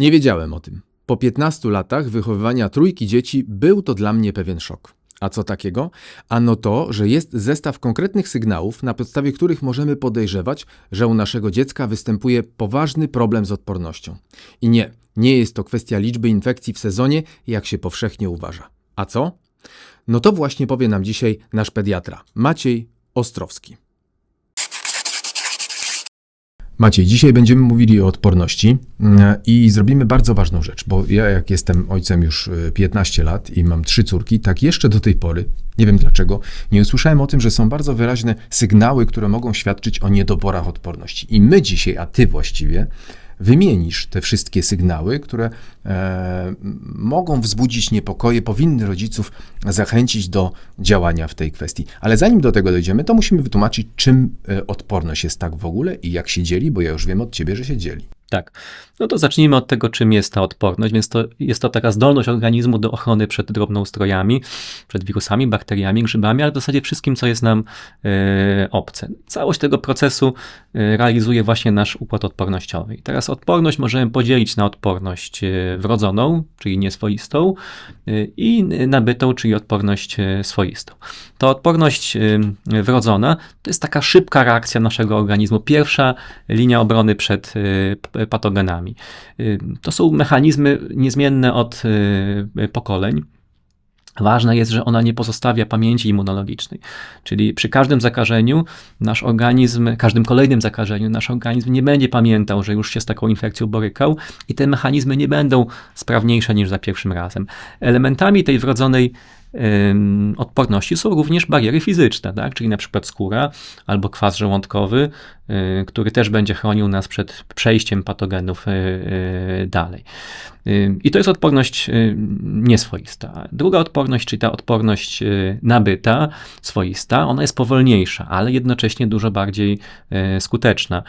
Nie wiedziałem o tym. Po 15 latach wychowywania trójki dzieci był to dla mnie pewien szok. A co takiego? Ano to, że jest zestaw konkretnych sygnałów, na podstawie których możemy podejrzewać, że u naszego dziecka występuje poważny problem z odpornością. I nie, nie jest to kwestia liczby infekcji w sezonie, jak się powszechnie uważa. A co? No to właśnie powie nam dzisiaj nasz pediatra, Maciej Ostrowski. Maciej, dzisiaj będziemy mówili o odporności mm, i zrobimy bardzo ważną rzecz, bo ja jak jestem ojcem już y, 15 lat i mam trzy córki, tak jeszcze do tej pory, nie wiem dlaczego, nie usłyszałem o tym, że są bardzo wyraźne sygnały, które mogą świadczyć o niedoborach odporności. I my dzisiaj, a ty właściwie, wymienisz te wszystkie sygnały, które mogą wzbudzić niepokoje, powinny rodziców zachęcić do działania w tej kwestii. Ale zanim do tego dojdziemy, to musimy wytłumaczyć, czym e, odporność jest tak w ogóle i jak się dzieli, bo ja już wiem od ciebie, że się dzieli. Tak. No to zacznijmy od tego, czym jest ta odporność. Więc to jest to taka zdolność organizmu do ochrony przed drobnoustrojami, przed wirusami, bakteriami, grzybami, ale w zasadzie wszystkim, co jest nam e, obce. Całość tego procesu e, realizuje właśnie nasz układ odpornościowy. I teraz odporność możemy podzielić na odporność e, wrodzoną, czyli nieswoistą, e, i nabytą, czyli odporność e, swoistą. Ta odporność e, wrodzona to jest taka szybka reakcja naszego organizmu, pierwsza linia obrony przed patogenami. Y, To są mechanizmy niezmienne od y, pokoleń. Ważne jest, że ona nie pozostawia pamięci immunologicznej, czyli przy każdym zakażeniu nasz organizm, każdym kolejnym zakażeniu nasz organizm nie będzie pamiętał, że już się z taką infekcją borykał i te mechanizmy nie będą sprawniejsze niż za pierwszym razem. Elementami tej wrodzonej odporności są również bariery fizyczne, tak? czyli na przykład skóra albo kwas żołądkowy, y, który też będzie chronił nas przed przejściem patogenów y, y, dalej. I to jest odporność nieswoista. Druga odporność, czyli ta odporność nabyta, swoista, ona jest powolniejsza, ale jednocześnie dużo bardziej skuteczna.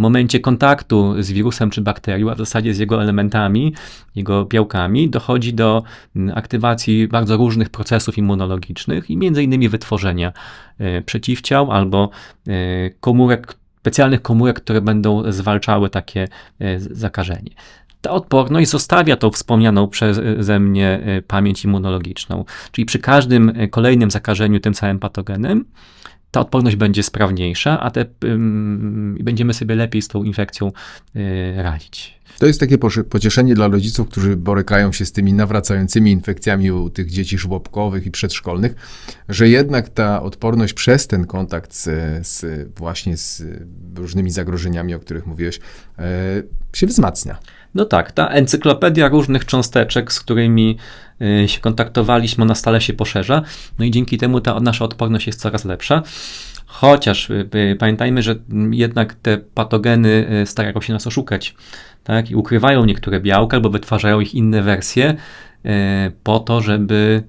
Momencie kontaktu z wirusem czy bakterią, a w zasadzie z jego elementami, jego białkami, dochodzi do mm, aktywacji bardzo różnych procesów immunologicznych i między innymi wytworzenia y, przeciwciał albo y, komórek, specjalnych komórek, które będą zwalczały takie y, zakażenie. Ta odporność zostawia tą wspomnianą przeze mnie pamięć immunologiczną, czyli przy każdym kolejnym zakażeniu tym samym patogenem ta odporność będzie sprawniejsza, a te, ym, będziemy sobie lepiej z tą infekcją y, radzić. To jest takie pocieszenie dla rodziców, którzy borykają się z tymi nawracającymi infekcjami u tych dzieci żłobkowych i przedszkolnych, że jednak ta odporność przez ten kontakt z, z właśnie z różnymi zagrożeniami, o których mówiłeś, e, się wzmacnia. No tak, ta encyklopedia różnych cząsteczek, z którymi y, się kontaktowaliśmy, ona stale się poszerza, no i dzięki temu ta nasza odporność jest coraz lepsza. Chociaż y, y, pamiętajmy, że mm, jednak te patogeny starają się nas oszukać, tak? I ukrywają niektóre białka albo wytwarzają ich inne wersje po to, żeby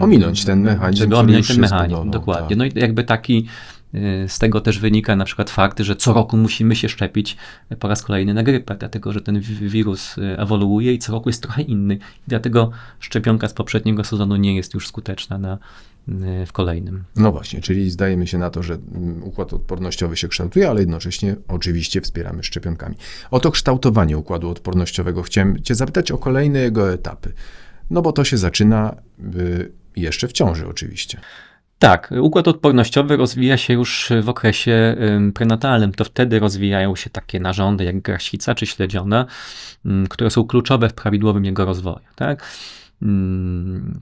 Ominąć ten mechanizm, Żeby ominąć ten mechanizm, zbudował, dokładnie. tak. No i jakby taki z tego też wynika na przykład fakt, że co roku musimy się szczepić po raz kolejny na grypę, dlatego że ten wi- wirus y, ewoluuje i co roku jest trochę inny. I dlatego szczepionka z poprzedniego sezonu nie jest już skuteczna na, y, w kolejnym. No właśnie, czyli zdajemy się na to, że mm, układ odpornościowy się kształtuje, ale jednocześnie oczywiście wspieramy szczepionkami. O to kształtowanie układu odpornościowego chciałem Cię zapytać o kolejne jego etapy. No bo to się zaczyna y, jeszcze w ciąży oczywiście. Tak, układ odpornościowy rozwija się już w okresie ym, prenatalnym. To wtedy rozwijają się takie narządy jak grasica czy śledziona, które są kluczowe w prawidłowym jego rozwoju. Tak?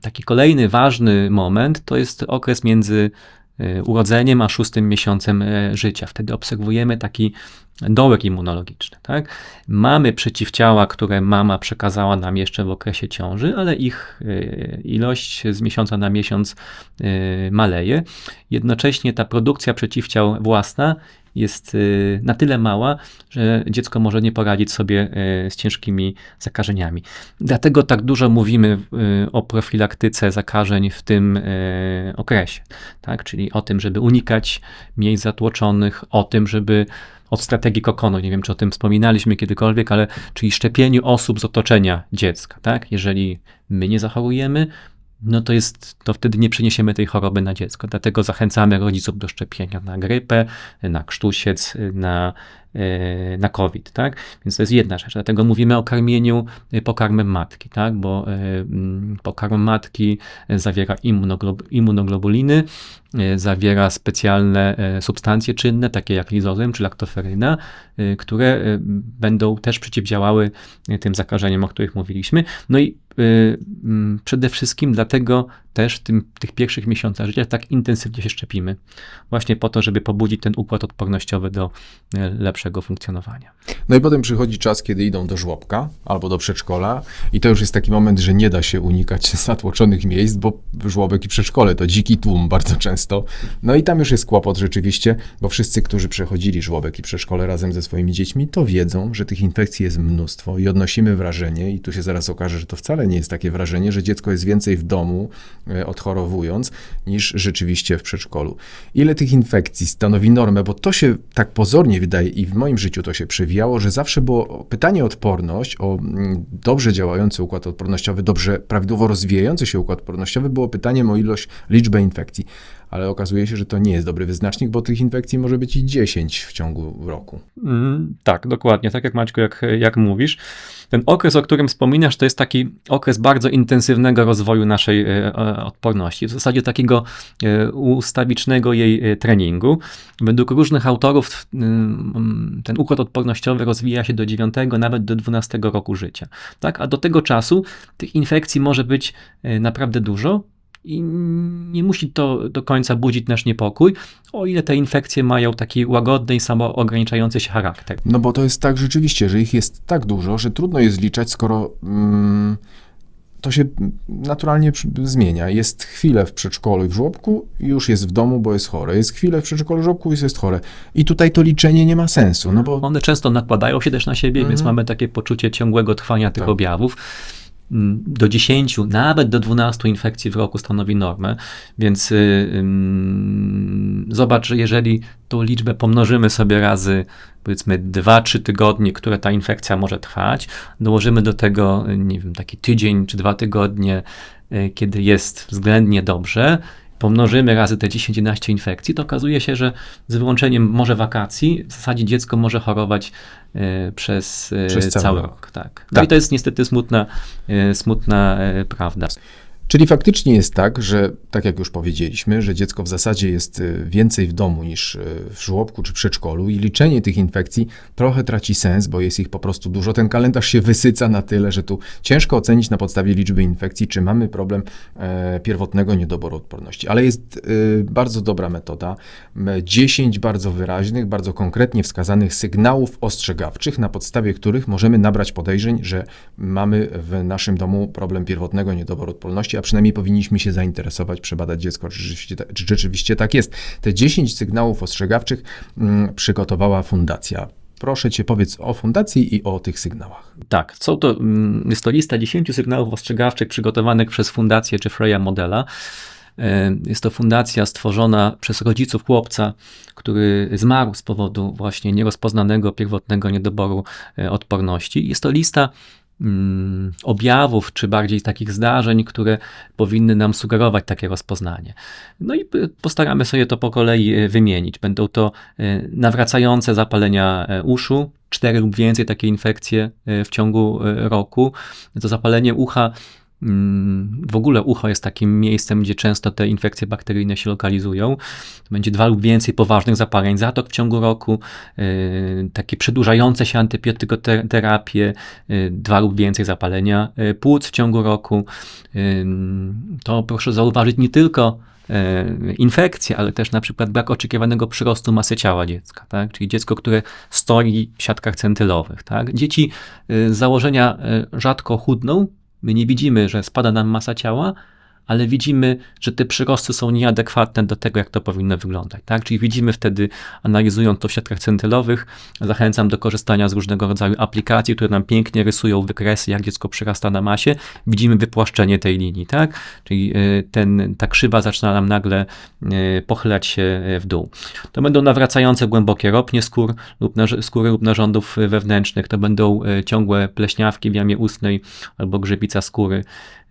Taki kolejny ważny moment to jest okres między y, urodzeniem a szóstym miesiącem y, życia. Wtedy obserwujemy taki dołek immunologiczny. Tak? Mamy przeciwciała, które mama przekazała nam jeszcze w okresie ciąży, ale ich y, ilość z miesiąca na miesiąc y, maleje. Jednocześnie ta produkcja przeciwciał własna jest y, na tyle mała, że dziecko może nie poradzić sobie z ciężkimi zakażeniami. Dlatego tak dużo mówimy o profilaktyce zakażeń w tym okresie, tak? czyli o tym, żeby unikać miejsc zatłoczonych, o tym, żeby od strategii kokonu, nie wiem czy o tym wspominaliśmy kiedykolwiek, ale czyli szczepieniu osób z otoczenia dziecka. Tak? Jeżeli my nie zachorujemy, no to jest, to wtedy nie przeniesiemy tej choroby na dziecko. Dlatego zachęcamy rodziców do szczepienia na grypę, na krztusiec, na na COVID, tak? Więc to jest jedna rzecz. Dlatego mówimy o karmieniu e, pokarmem matki, tak? Bo e, pokarm matki e, zawiera immunoglob- immunoglobuliny, e, zawiera specjalne e, substancje czynne, takie jak lizozym czy laktoferyna, e, które e, będą też przeciwdziałały e, tym zakażeniom, o których mówiliśmy. No i e, przede wszystkim dlatego też w tym, tych pierwszych miesiącach życia tak intensywnie się szczepimy. Właśnie po to, żeby pobudzić ten układ odpornościowy do e, lepszego funkcjonowania. No i potem przychodzi czas, kiedy idą do żłobka albo do przedszkola i to już jest taki moment, że nie da się unikać zatłoczonych miejsc, bo żłobek i przedszkole to dziki tłum bardzo często. No i tam już jest kłopot rzeczywiście, bo wszyscy, którzy przechodzili żłobek i przedszkole razem ze swoimi dziećmi, to wiedzą, że tych infekcji jest mnóstwo i odnosimy wrażenie i tu się zaraz okaże, że to wcale nie jest takie wrażenie, że dziecko jest więcej w domu e, odchorowując, niż rzeczywiście w przedszkolu. Ile tych infekcji stanowi normę, bo to się tak pozornie wydaje i w moim życiu to się przewijało, że zawsze było pytanie o odporność, o mm, dobrze działający układ odpornościowy, dobrze prawidłowo rozwijający się układ odpornościowy, było pytaniem o ilość, liczbę infekcji. Ale okazuje się, że to nie jest dobry wyznacznik, bo tych infekcji może być i 10 w ciągu roku. Mm, tak, dokładnie, tak jak Maćku, jak, jak mówisz. Ten okres, o którym wspominasz, to jest taki okres bardzo intensywnego rozwoju naszej e, e, odporności, w zasadzie takiego e, ustawicznego jej treningu. Według różnych autorów ten układ odpornościowy rozwija się do 9, nawet do 12 roku życia. Tak? A do tego czasu tych infekcji może być naprawdę dużo, i nie musi to do końca budzić nasz niepokój, o ile te infekcje mają taki łagodny i samoograniczający się charakter. No bo to jest tak rzeczywiście, że ich jest tak dużo, że trudno je zliczać, skoro mm, to się naturalnie zmienia. Jest chwilę w przedszkolu i w żłobku, już jest w domu, bo jest chore. Jest chwilę w przedszkolu żłobku, już jest chore. I tutaj to liczenie nie ma sensu, no bo One często nakładają się też na siebie, więc mamy takie poczucie ciągłego trwania tych Tak. objawów. Mm, Do 10, nawet do 12 infekcji w roku stanowi normę, więc y, zobacz, że jeżeli tą liczbę pomnożymy sobie razy powiedzmy 2-3 tygodnie, które ta infekcja może trwać, dołożymy do tego, y, nie wiem, taki tydzień czy dwa tygodnie, y, kiedy jest względnie dobrze, pomnożymy razy te 10-11 infekcji, to okazuje się, że z wyłączeniem może wakacji, w zasadzie dziecko może chorować e, przez, e, Przez cały cały, rok. rok. Tak. No Tak. i to jest niestety smutna, e, smutna prawda. Czyli faktycznie jest tak, że tak jak już powiedzieliśmy, że dziecko w zasadzie jest y, więcej w domu niż y, w żłobku czy przedszkolu i liczenie tych infekcji trochę traci sens, bo jest ich po prostu dużo. Ten kalendarz się wysyca na tyle, że tu ciężko ocenić na podstawie liczby infekcji, czy mamy problem e, pierwotnego niedoboru odporności. Ale jest y, bardzo dobra metoda. M, 10 bardzo wyraźnych, bardzo konkretnie wskazanych sygnałów ostrzegawczych, na podstawie których możemy nabrać podejrzeń, że mamy w naszym domu problem pierwotnego niedoboru odporności, a przynajmniej powinniśmy się zainteresować, przebadać dziecko, czy rzeczywiście, czy rzeczywiście tak jest. Te 10 sygnałów ostrzegawczych mm, przygotowała fundacja. Proszę cię, powiedz o fundacji i o tych sygnałach. Tak, są to, mm, jest to lista 10 sygnałów ostrzegawczych przygotowanych przez Fundację Jeffreya Modela. E, Jest to fundacja stworzona przez rodziców chłopca, który zmarł z powodu właśnie nierozpoznanego pierwotnego niedoboru e, odporności. Jest to lista objawów, czy bardziej takich zdarzeń, które powinny nam sugerować takie rozpoznanie. No i postaramy sobie to po kolei y, wymienić. Będą to y, nawracające zapalenia e, uszu, cztery lub więcej takie infekcje e, w ciągu e, roku. To zapalenie ucha mm, w ogóle ucho jest takim miejscem, gdzie często te infekcje bakteryjne się lokalizują. Będzie dwa lub więcej poważnych zapaleń zatok w ciągu roku, y, takie przedłużające się antybiotykoterapie, y, dwa lub więcej zapalenia y, płuc w ciągu roku. To proszę zauważyć nie tylko infekcje, ale też na przykład brak oczekiwanego przyrostu masy ciała dziecka, tak? czyli dziecko, które stoi w siatkach centylowych. Tak? Dzieci z założenia rzadko chudną, my nie widzimy, że spada nam masa ciała, ale widzimy, że te przyrosty są nieadekwatne do tego, jak to powinno wyglądać. Tak? Czyli widzimy wtedy, analizując to w siatkach centylowych, zachęcam do korzystania z różnego rodzaju aplikacji, które nam pięknie rysują wykresy, jak dziecko przyrasta na masie. Widzimy wypłaszczenie tej linii, tak? Czyli y, ten, ta krzywa zaczyna nam nagle y, pochylać się y, w dół. To będą nawracające głębokie ropnie skór lub skóry lub narządów wewnętrznych, to będą ciągłe pleśniawki w jamie ustnej albo grzybica skóry.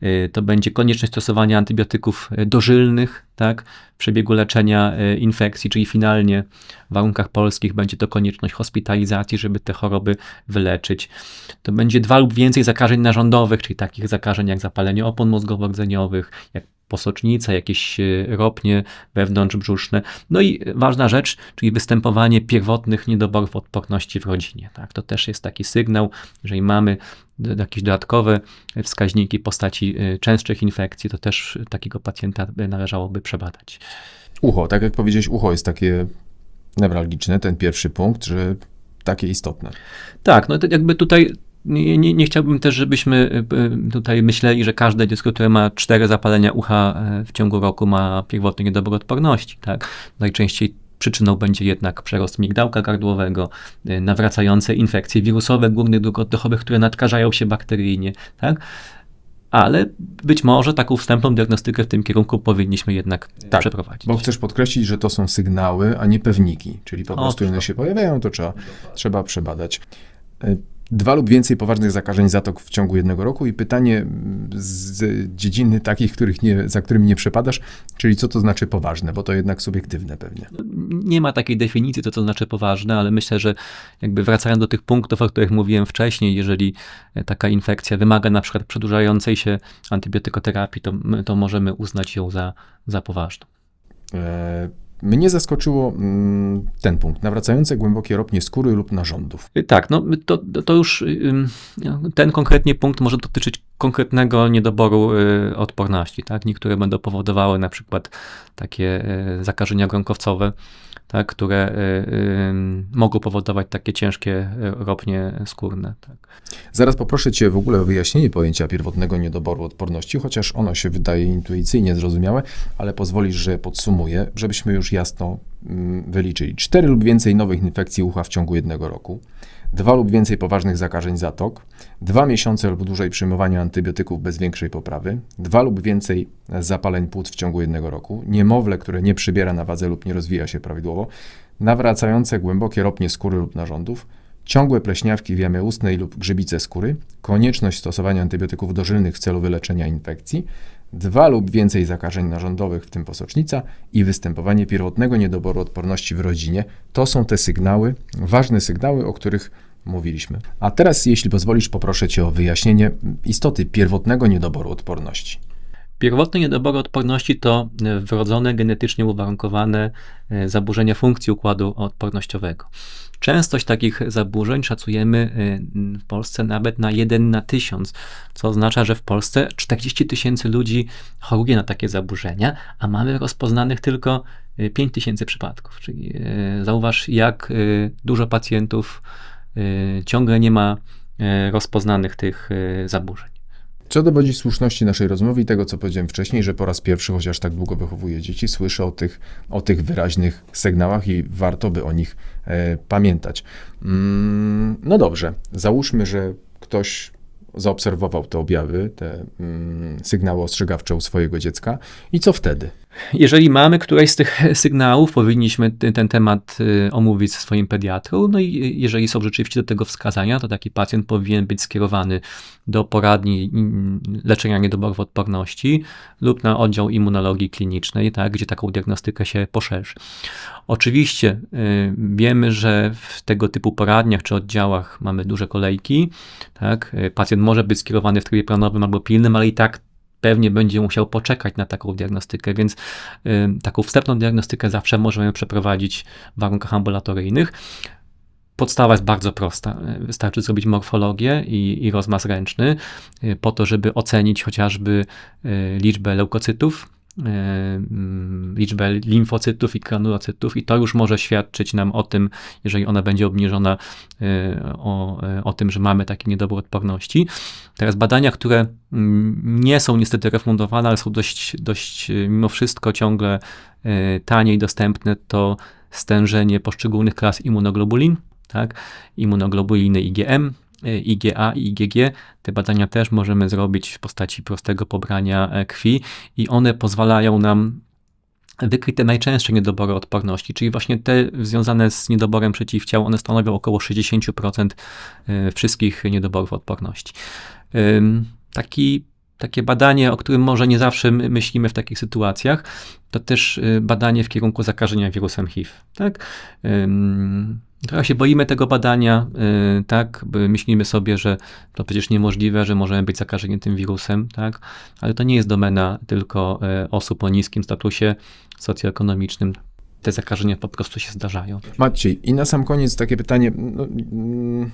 Y, To będzie konieczność stosowania antybiotyków e, dożylnych, tak, w przebiegu leczenia e, infekcji, czyli finalnie w warunkach polskich będzie to konieczność hospitalizacji, żeby te choroby wyleczyć. To będzie dwa lub więcej zakażeń narządowych, czyli takich zakażeń jak zapalenie opon mózgowo-rdzeniowych, jak posocznica, jakieś e, ropnie wewnątrzbrzuszne. No i ważna rzecz, czyli występowanie pierwotnych niedoborów odporności w rodzinie. Tak? To też jest taki sygnał, jeżeli mamy jakieś dodatkowe wskaźniki w postaci e, częstszych infekcji, to też takiego pacjenta należałoby przebadać. Ucho, tak jak powiedziałeś, ucho jest takie newralgiczne, ten pierwszy punkt, że takie istotne. Tak, no to jakby tutaj nie, nie, nie chciałbym też, żebyśmy y, tutaj myśleli, że każde dziecko, które ma cztery zapalenia ucha e, w ciągu roku ma pierwotny niedobór odporności. Tak? Najczęściej przyczyną będzie jednak przerost migdałka gardłowego, y, nawracające infekcje wirusowe górnych dróg oddechowych, które nadkażają się bakteryjnie. Tak? Ale być może taką wstępną diagnostykę w tym kierunku powinniśmy jednak Tak, przeprowadzić. Bo chcesz podkreślić, że to są sygnały, a nie pewniki, czyli po O, prostu one się pojawiają, to trzeba, trzeba przebadać. Dwa lub więcej poważnych zakażeń zatok w ciągu jednego roku i pytanie mm, z dziedziny takich, których nie, za którymi nie przepadasz, czyli co to znaczy poważne, bo to jednak subiektywne pewnie. nie ma takiej definicji, to co znaczy poważne, ale myślę, że jakby wracając do tych punktów, o których mówiłem wcześniej, jeżeli e, taka infekcja wymaga na przykład przedłużającej się antybiotykoterapii, to, to możemy uznać ją za, za poważną. E, Mnie zaskoczyło mm, ten punkt, nawracające głębokie ropnie skóry lub narządów. Y, Tak, no to, to już ym, ten konkretnie punkt może dotyczyć konkretnego niedoboru y, odporności. Tak? Niektóre będą powodowały na przykład takie y, zakażenia gronkowcowe, tak? które y, ym, mogą powodować takie ciężkie y, ropnie skórne. Tak? Zaraz poproszę Cię w ogóle o wyjaśnienie pojęcia pierwotnego niedoboru odporności, chociaż ono się wydaje intuicyjnie zrozumiałe, ale pozwolisz, że podsumuję, żebyśmy już jasno mm, wyliczyli. Cztery lub więcej nowych infekcji ucha w ciągu jednego roku, dwa lub więcej poważnych zakażeń zatok, dwa miesiące lub dłużej przyjmowania antybiotyków bez większej poprawy, dwa lub więcej zapaleń płuc w ciągu jednego roku, niemowlę, które nie przybiera na wadze lub nie rozwija się prawidłowo, nawracające głębokie ropnie skóry lub narządów, ciągłe pleśniawki w jamie ustnej lub grzybice skóry, konieczność stosowania antybiotyków dożylnych w celu wyleczenia infekcji, dwa lub więcej zakażeń narządowych, w tym posocznica i występowanie pierwotnego niedoboru odporności w rodzinie. To są te sygnały, ważne sygnały, o których mówiliśmy. A teraz, jeśli pozwolisz, poproszę Cię o wyjaśnienie istoty pierwotnego niedoboru odporności. Pierwotne niedobory odporności to e, wrodzone, genetycznie uwarunkowane e, zaburzenia funkcji układu odpornościowego. Częstość takich zaburzeń szacujemy e, w Polsce nawet na 1 na 1000, co oznacza, że w Polsce 40 tysięcy ludzi choruje na takie zaburzenia, a mamy rozpoznanych tylko 5 tysięcy przypadków. Czyli zauważ, jak dużo pacjentów ciągle nie ma rozpoznanych tych zaburzeń. Co dowodzi słuszności naszej rozmowy i tego, co powiedziałem wcześniej, że po raz pierwszy, chociaż tak długo wychowuję dzieci, słyszę o tych, o tych wyraźnych sygnałach i warto by o nich e, pamiętać. Mm, no dobrze, załóżmy, że ktoś zaobserwował te objawy, te mm, sygnały ostrzegawcze u swojego dziecka i co wtedy? Jeżeli mamy któreś z tych sygnałów, powinniśmy ten temat y, omówić ze swoim pediatrą. No i jeżeli są rzeczywiście do tego wskazania, to taki pacjent powinien być skierowany do poradni mm, leczenia niedoborów odporności lub na oddział immunologii klinicznej, tak, gdzie taką diagnostykę się poszerzy. Oczywiście y, wiemy, że w tego typu poradniach czy oddziałach mamy duże kolejki. Tak, y, pacjent może być skierowany w trybie planowym albo pilnym, ale i tak pewnie będzie musiał poczekać na taką diagnostykę, więc taką wstępną diagnostykę zawsze możemy przeprowadzić w warunkach ambulatoryjnych. Podstawa jest bardzo prosta. Wystarczy zrobić morfologię i, i rozmaz ręczny y, po to, żeby ocenić chociażby y, liczbę leukocytów, liczbę limfocytów i granulocytów i to już może świadczyć nam o tym, jeżeli ona będzie obniżona, y, o, y, o tym, że mamy taki niedobór odporności. Teraz badania, które mm, nie są niestety refundowane, ale są dość, dość y, mimo wszystko ciągle tanie i dostępne, to stężenie poszczególnych klas immunoglobulin, tak? immunoglobuliny IgM, IgA i IgG. Te badania też możemy zrobić w postaci prostego pobrania e, krwi i one pozwalają nam wykryć te najczęstsze niedobory odporności, czyli właśnie te związane z niedoborem przeciwciał, one stanowią około 60% y, wszystkich niedoborów odporności. Taki takie badanie, o którym może nie zawsze my myślimy w takich sytuacjach, to też y, badanie w kierunku zakażenia wirusem HIV. Tak? Trochę się boimy tego badania, y, tak? Myślimy sobie, że to przecież niemożliwe, że możemy być zakażeni tym wirusem, tak? Ale to nie jest domena tylko y, osób o niskim statusie socjoekonomicznym. Te zakażenia po prostu się zdarzają. Maciej, i na sam koniec takie pytanie. No, mm,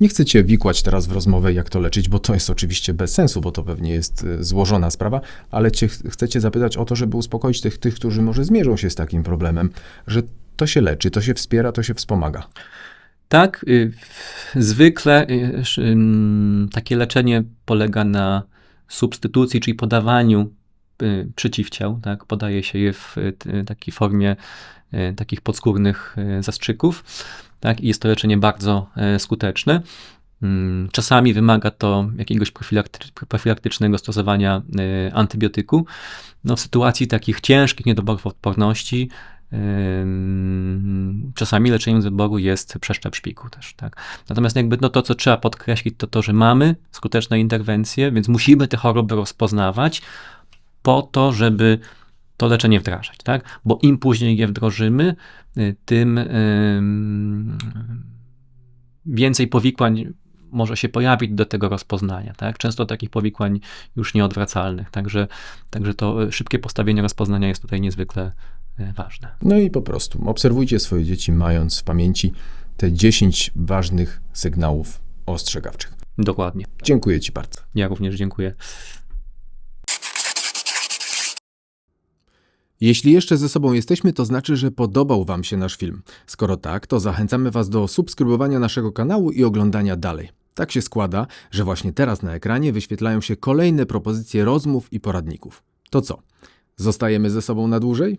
nie chcę cię wikłać teraz w rozmowę, jak to leczyć, bo to jest oczywiście bez sensu, bo to pewnie jest e, złożona sprawa, ale cię, chcę cię zapytać o to, żeby uspokoić tych, tych, którzy może zmierzą się z takim problemem, że to się leczy, to się wspiera, to się wspomaga. Tak, y, zwykle y, ym, takie leczenie polega na substytucji, czyli podawaniu y, przeciwciał, tak? Podaje się je w y, t- takiej formie y, takich podskórnych y, zastrzyków, tak? I jest to leczenie bardzo y, skuteczne. Ym, Czasami wymaga to jakiegoś profilakty- profilaktycznego stosowania y, antybiotyku. No, w sytuacji takich ciężkich niedoborów odporności Czasami leczeniem z wyboru jest przeszczep szpiku też, tak. Natomiast jakby no to, co trzeba podkreślić, to to, że mamy skuteczne interwencje, więc musimy te choroby rozpoznawać po to, żeby to leczenie wdrażać, tak? Bo im później je wdrożymy, y, tym ym, więcej powikłań może się pojawić do tego rozpoznania, tak? Często takich powikłań już nieodwracalnych, także, także to y, szybkie postawienie rozpoznania jest tutaj niezwykle y, ważne. No i po prostu obserwujcie swoje dzieci, mając w pamięci te 10 ważnych sygnałów ostrzegawczych. Dokładnie. Dziękuję Ci bardzo. Ja również dziękuję. Jeśli jeszcze ze sobą jesteśmy, to znaczy, że podobał Wam się nasz film. Skoro tak, to zachęcamy Was do subskrybowania naszego kanału i oglądania dalej. Tak się składa, że właśnie teraz na ekranie wyświetlają się kolejne propozycje rozmów i poradników. To co? Zostajemy ze sobą na dłużej?